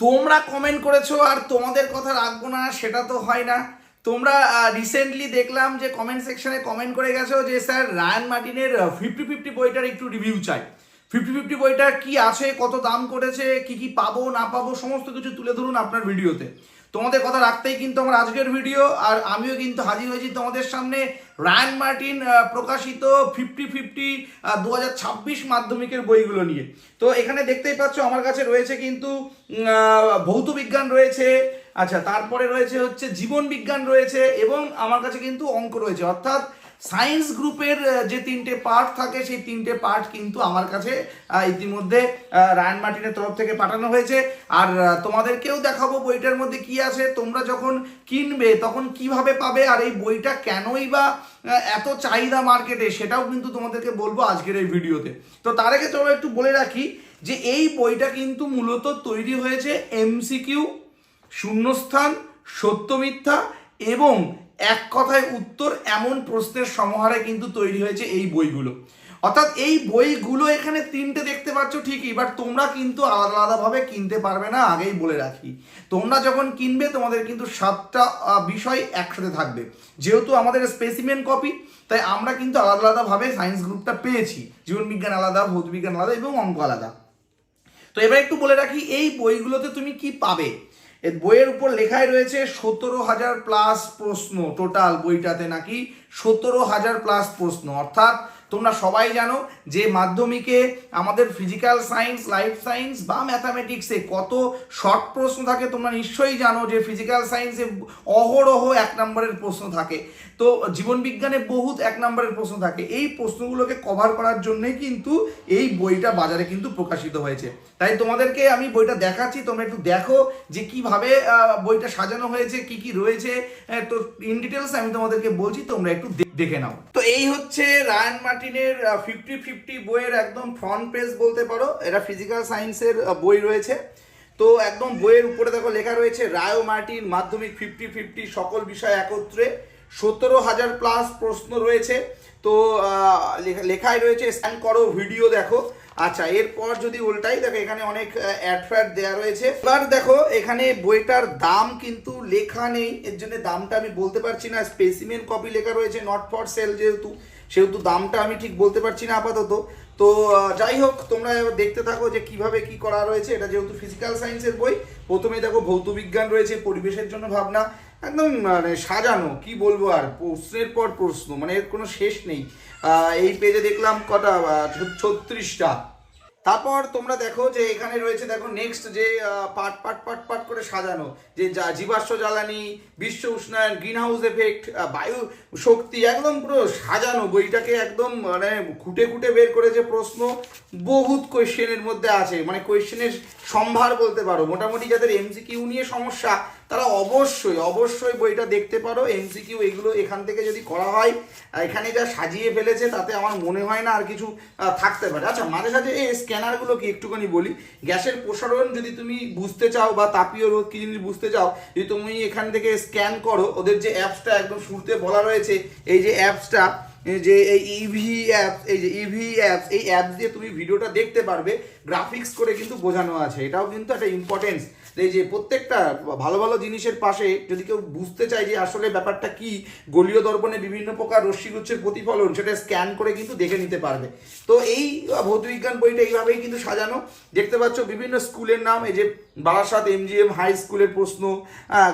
তোমরা কমেন্ট করেছ আর তোমাদের কথা রাখব না, সেটা তো হয় না। তোমরা রিসেন্টলি দেখলাম যে কমেন্ট সেকশনে কমেন্ট করে গেছো যে, স্যার, রায়ান মার্টিনের ফিফটি ফিফটি বইটার একটু রিভিউ চাই। ফিফটি ফিফটি বইটার কি আছে, কত দাম করেছে, কি কি পাবো, না পাবো, সমস্ত কিছু তুলে ধরুন আপনার ভিডিওতে তোমাদের কথা রাখতেই কিন্তু আমার আজকের ভিডিও আর আমিও কিন্তু হাজির হয়েছি তোমাদের সামনে রায়ান মার্টিন প্রকাশিত ফিফটি ফিফটি দু হাজার ছাব্বিশ মাধ্যমিকের বইগুলো নিয়ে। তো এখানে দেখতেই পাচ্ছ, আমার কাছে রয়েছে কিন্তু ভৌত বিজ্ঞান রয়েছে আচ্ছা তারপরে রয়েছে হচ্ছে জীবন বিজ্ঞান রয়েছে, এবং আমার কাছে কিন্তু অঙ্ক রয়েছে। অর্থাৎ সায়েন্স গ্রুপের যে তিনটে পার্ট থাকে, সেই তিনটে পার্ট কিন্তু আমার কাছে ইতিমধ্যে রায়ান মার্টিনের তরফ থেকে পাঠানো হয়েছে। আর তোমাদেরকেও দেখাবো বইটার মধ্যে কি আছে। তোমরা যখন কিনবে, তখন কীভাবে পাবে, আর এই বইটা কেনই বা এত চাহিদা মার্কেটে সেটাও কিন্তু তোমাদেরকে বলব আজকের এই ভিডিওতে। তো তার আগে চলো একটু বলে রাখি যে, এই বইটা কিন্তু মূলত তৈরি হয়েছে এমসিকিউ শূন্যস্থান, সত্য মিথ্যা এবং এক কথায় উত্তর এমন প্রশ্নের সমাহারে কিন্তু তৈরি হয়েছে এই বইগুলো। অর্থাৎ এই বইগুলো এখানে তিনটে দেখতে পাচ্ছ ঠিকই বাট তোমরা কিন্তু আলাদা আলাদাভাবে কিনতে পারবে না, আগেই বলে রাখি। তোমরা যখন কিনবে, তোমাদের কিন্তু সাতটা বিষয় একসাথে থাকবে। যেহেতু আমাদের স্পেসিমেন কপি তাই আমরা কিন্তু আলাদা আলাদাভাবে সায়েন্স গ্রুপটা পেয়েছি। জীবনবিজ্ঞান আলাদা, ভৌতবিজ্ঞান আলাদা এবং অঙ্ক আলাদা। তো এবার একটু বলে রাখি, এই বইগুলোতে তুমি কি পাবে? এর বইয়ের উপর লেখাই রয়েছে সতেরো হাজার প্লাস প্রশ্ন টোটাল বইটাতে নাকি সতেরো হাজার প্লাস প্রশ্ন। অর্থাৎ তোমরা সবাই জানো যে মাধ্যমিকে আমাদের ফিজিক্যাল সায়েন্স লাইফ সায়েন্স বা ম্যাথামেটিক্সে কত শর্ট প্রশ্ন থাকে, তোমরা নিশ্চয়ই জানো যে ফিজিক্যাল সায়েন্সে অহরহ এক নম্বরের প্রশ্ন থাকে। তো জীবনবিজ্ঞানে বহুত এক নম্বরের প্রশ্ন থাকে। এই প্রশ্নগুলোকে কভার করার জন্যই কিন্তু এই বইটা বাজারে কিন্তু প্রকাশিত হয়েছে। তাই তোমাদেরকে আমি বইটা দেখাচ্ছি, তোমরা একটু দেখো যে কীভাবে বইটা সাজানো হয়েছে, কি কি রয়েছে তো ইন ডিটেলস আমি তোমাদেরকে বলছি, তোমরা একটু দেখে নাও। এই হচ্ছে রায়ান মার্টিনের ফিফটি ফিফটি বইয়ের একদম ফ্রন্ট পেজ বলতে পারো। এটা ফিজিক্যাল সায়েন্সের বই রয়েছে। তো একদম বইয়ের উপরে দেখো লেখা রয়েছে, রায় মার্টিন, মাধ্যমিক ফিফটি ফিফটি সকল বিষয় একত্রে। সতেরো হাজার প্লাস প্রশ্ন রয়েছে। তো লেখায় রয়েছে স্ক্যান করো ভিডিও দেখো। আচ্ছা এরপর যদি উল্টাই, দেখো এখানে অনেক অ্যাড ফ্যাড দেওয়া রয়েছে। এবার দেখো, এখানে বইটার দাম কিন্তু লেখা নেই। এর জন্য দামটা আমি বলতে পারছি না। স্পেসিমেন কপি লেখা রয়েছে নট ফর সেল যেহেতু, সেহেতু দামটা আমি ঠিক বলতে পারছি না আপাতত। তো যাই হোক, তোমরা দেখতে থাকো যে কীভাবে কি করা রয়েছে। এটা যেহেতু ফিজিক্যাল সায়েন্সের বই প্রথমে দেখো ভৌত বিজ্ঞান রয়েছে, পরিবেশের জন্য ভাবনা, একদম মানে সাজানো, কি বলব আর, প্রশ্নের পর প্রশ্ন মানে এর কোনো শেষ নেই। এই পেজে দেখলাম কটা ছত্রিশটা। তারপর তোমরা দেখো যে এখানে রয়েছে দেখো নেক্সট যে ah, part part part part করে সাজানো। যে যা- জীবাশ্ম জ্বালানি বিশ্ব উষ্ণায়ন গ্রিন হাউস এফেক্ট বায়ু শক্তি একদম পুরো সাজানো। বইটাকে একদম মানে খুঁটে খুঁটে বের করেছে প্রশ্ন বহুত কোয়েশ্চেনের মধ্যে আছে। মানে কোয়েশ্চেনের সম্ভার বলতে পারো। মোটামুটি যাদের এমসিকিউ নিয়ে সমস্যা তারা অবশ্যই অবশ্যই বইটা দেখতে পারো এমসিকিউ এগুলো এখান থেকে যদি করা হয় এখানে যা সাজিয়ে ফেলেছে তাতে আমার মনে হয় না আর কিছু থাকতে পারে। আচ্ছা মাঝে সাঝে এই স্ক্যানারগুলো কি একটুখানি বলি। গ্যাসের প্রসারণ যদি তুমি বুঝতে চাও বা তাপীয় রোধ কি জিনিস বুঝতে চাও, যদি তুমি এখান থেকে স্ক্যান করো, ওদের যে অ্যাপসটা একদম শুরুতে বলা রয়েছে, এই যে অ্যাপসটা যে এই ইভি অ্যাপস এই যে ইভি অ্যাপস এই অ্যাপস দিয়ে তুমি ভিডিওটা দেখতে পারবে গ্রাফিক্স করে কিন্তু বোঝানো আছে। এটাও কিন্তু একটা ইম্পর্টেন্স এই যে প্রত্যেকটা ভালো ভালো জিনিসের পাশে যদি কেউ বুঝতে চায় যে আসলে ব্যাপারটা কি, গলীয় দর্পণে বিভিন্ন প্রকার রশ্মিগুচ্ছের প্রতিফলন, সেটা স্ক্যান করে কিন্তু দেখে নিতে পারবে। তো এই ভৌতবিজ্ঞান বইটা এইভাবেই কিন্তু সাজানো। দেখতে পাচ্ছ বিভিন্ন স্কুলের নাম, এই যে বারাসাত এমজিএম হাই স্কুলের প্রশ্ন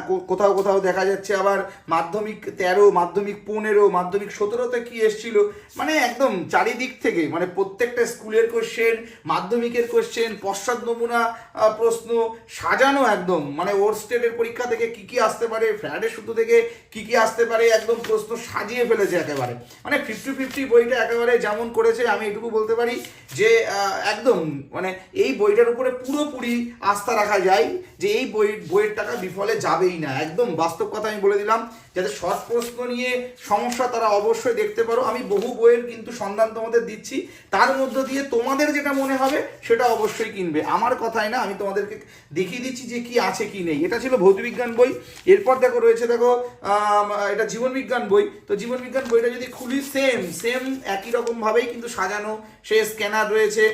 কো- কোথাও কোথাও দেখা যাচ্ছে আবার মাধ্যমিক তেরো, মাধ্যমিক পনেরো, মাধ্যমিক সতেরোতে কি এসছিল? মানে একদম চারিদিক থেকে মানে প্রত্যেকটা স্কুলের কোশ্চেন মাধ্যমিকের কোশ্চেন পশ্চাৎ নমুনা প্রশ্ন, সাজানো একদম। মানে ওর স্টেটের পরীক্ষা থেকে কি কি আসতে পারে ফ্যাডের সূত্র থেকে কি কি আসতে পারে, একদম প্রশ্ন সাজিয়ে ফেলেছে একেবারে। মানে ফিফটি ফিফটি বইটা একেবারে যেমন করেছে, আমি এটুকু বলতে পারি যে একদম মানে এই বইটার উপরে পুরোপুরি আস্থা রাখা যায় যে এই বই, বইয়ের টাকা বিফলে যাবেই না। একদম বাস্তব কথা আমি বলে দিলাম। যাতে সৎ প্রশ্ন নিয়ে সমস্যা তারা অবশ্যই দেখতে পারো। আমি বহু বইয়ের কিন্তু সন্ধান তোমাদের দিচ্ছি। তার মধ্য দিয়ে তোমাদের যেটা মনে হবে, সেটা অবশ্যই কিনবে। আমার কথাই না, আমি তোমাদেরকে দেখিয়ে দিচ্ছি যে কি আছে, কি নেই। এটা ছিল ভৌতবিজ্ঞান বই। এরপর দেখো, রয়েছে দেখো এটা জীবন বিজ্ঞান বই। তো জীবন বিজ্ঞান বইটা যদি খুলি সেম সেম একই রকমভাবেই কিন্তু সাজানো। সে স্ক্যানার রয়েছে।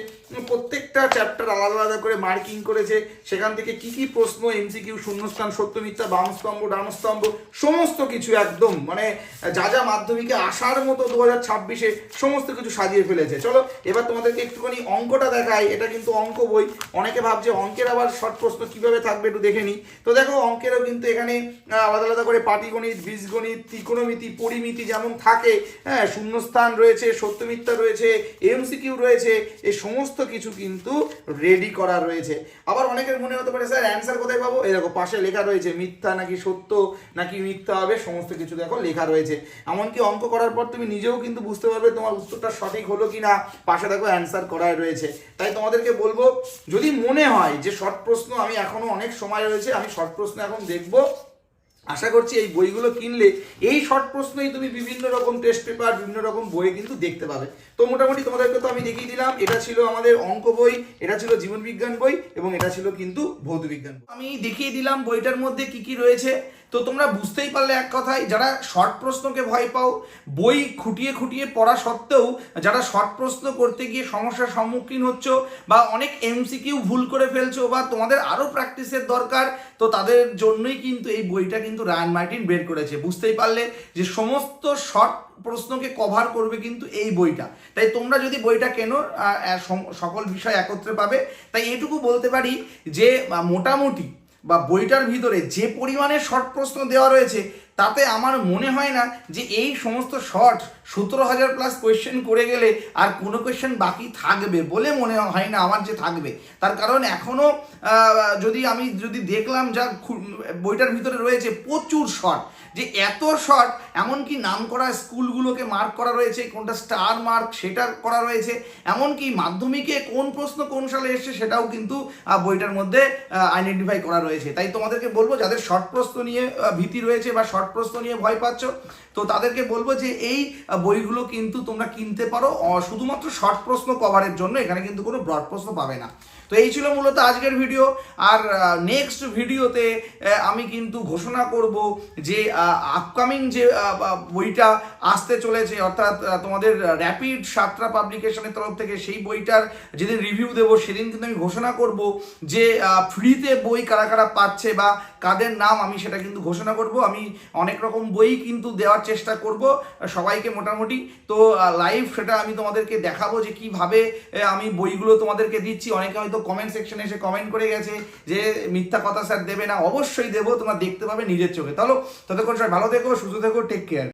প্রত্যেকটা চ্যাপ্টার আলাদা আলাদা করে মার্কিং করেছে, সেখান থেকে কি কি প্রশ্ন এমসিকিউ শূন্যস্থান সত্য মিথ্যা বাম স্তম্ভ সমস্ত কিছু একদম মানে যা যা মাধ্যমিকে আসার মতো দু হাজার ছাব্বিশে সমস্ত কিছু সাজিয়ে ফেলেছে। চলো, এবার তোমাদেরকে একটুখানি অঙ্কটা দেখাই, এটা কিন্তু অঙ্ক বই। অনেকে ভাবছে অঙ্কের আবার শর্ট প্রশ্ন কীভাবে থাকবে একটু দেখে নিই। তো দেখো, অঙ্কেরও কিন্তু এখানে আলাদা আলাদা করে পাটিগণিত, বীজগণিত, ত্রিকোণমিতি, পরিমিতি যেমন থাকে হ্যাঁ শূন্যস্থান রয়েছে সত্য মিথ্যা রয়েছে এমসিকিউ রয়েছে, এই সমস্ত কিছু কিন্তু রেডি করা রয়েছে। আবার অনেকের মনে হতে পারে, স্যার অ্যান্সার কোথায় পাবো? এই দেখো, পাশে লেখা রয়েছে, মিথ্যা নাকি সত্য, নাকি মিথ্যা হবে? সমস্ত কিছু দেখো লেখা রয়েছে। এমনকি অঙ্ক করার পর তুমি নিজেও কিন্তু বুঝতে পারবে তোমার উত্তরটা সঠিক হলো কি না পাশে দেখো অ্যান্সার করাই রয়েছে। তাই তোমাদেরকে বলব, যদি মনে হয় যে শর্ট প্রশ্ন আমি এখনও অনেক সময় রয়েছে, আমি শর্ট প্রশ্ন এখন দেখব। আশা করছি এই বইগুলো কিনলে এই শর্ট প্রশ্নই তুমি বিভিন্ন রকম টেস্ট পেপার বিভিন্ন রকম বই কিন্তু দেখতে পাবে তো মোটামুটি তোমাদেরকে তো আমি দেখিয়ে দিলাম, এটা ছিল আমাদের অঙ্ক বই, এটা ছিল জীবনবিজ্ঞান বই এবং এটা ছিল কিন্তু ভৌত বিজ্ঞান। আমি দেখিয়ে দিলাম বইটার মধ্যে কি কি রয়েছে তো তোমরা বুঝতেই পারলে এক কথায়, যারা শর্ট প্রশ্নকে ভয় পাও, বই খুঁটিয়ে খুঁটিয়ে পড়া সত্ত্বেও, যারা শর্ট প্রশ্ন করতে গিয়ে সমস্যার সম্মুখীন হচ্ছ বা অনেক এমসিকিউ ভুল করে ফেলছো বা তোমাদের আরও প্র্যাকটিসের দরকার, তো তাদের জন্যই কিন্তু এই বইটা কিন্তু রায়ান মার্টিন বের করেছে। বুঝতেই পারলে যে সমস্ত শর্ট প্রশ্নকে কভার করবে কিন্তু এই বইটা। তাই তোমরা যদি বইটা কেনো সকল বিষয় একত্রে পাবে। তাই এটুকু বলতে পারি যে মোটামুটি বা বইটার ভিতরে যে পরিমাণে শর্ট প্রশ্ন দেওয়া রয়েছে তাতে আমার মনে হয় না যে এই সমস্ত শর্ট সতেরো হাজার প্লাস কোয়েশ্চেন করে গেলে আর কোনো কোয়েশ্চেন বাকি থাকবে বলে মনে হয় না, আমার যে থাকবে। তার কারণ এখনও যদি আমি যদি দেখলাম যা বইটার ভিতরে রয়েছে প্রচুর শর্ট যে এত শর্ট এমনকি নাম করা স্কুলগুলোকে মার্ক করা রয়েছে, কোনটা স্টার মার্ক সেটা করা রয়েছে, এমনকি মাধ্যমিকে কোন প্রশ্ন কোন সালে এসছে সেটাও কিন্তু বইটার মধ্যে আইডেন্টিফাই করা রয়েছে। তাই তোমাদেরকে বলব, যাদের শর্ট প্রশ্ন নিয়ে ভীতি রয়েছে বা শর্ট প্রশ্ন নিয়ে ভয় পাচ্ছ? তো তাদেরকে বলব যে এই বইগুলো কিন্তু তোমরা কিনতে পারো শুধুমাত্র শর্ট প্রশ্ন কভারের জন্য, এখানে কিন্তু কোনো ব্রড প্রশ্ন পাবে না। তো এই ছিল মূলত আজকের ভিডিও আর নেক্সট ভিডিওতে আমি কিন্তু ঘোষণা করব যে আপকামিং যে বইটা আসতে চলেছে, অর্থাৎ তোমাদের র্যাপিড সাতরা পাবলিকেশনের তরফ থেকে সেই বইটার যেদিন রিভিউ দেবো, সেদিন কিন্তু আমি ঘোষণা করব যে ফ্রিতে বই কারা কারা পাচ্ছে বা কাদের নাম আমি সেটা কিন্তু ঘোষণা করব। আমি অনেক রকম বই কিন্তু দেওয়ার চেষ্টা করব, সবাইকে মোটামুটি। তো লাইভ সেটা আমি তোমাদেরকে দেখাবো যে কীভাবে আমি বইগুলো তোমাদেরকে দিচ্ছি। অনেকে হয়তো কমেন্ট সেকশনে এসে কমেন্ট করে গেছে যে মিথ্যা কথা স্যার দেবে না, অবশ্যই দেবো, তোমার দেখতে পাবে নিজের চোখে। তাহলে, ততক্ষণ সবাই ভালো থেকো, সুস্থ থেকো টেক কেয়ার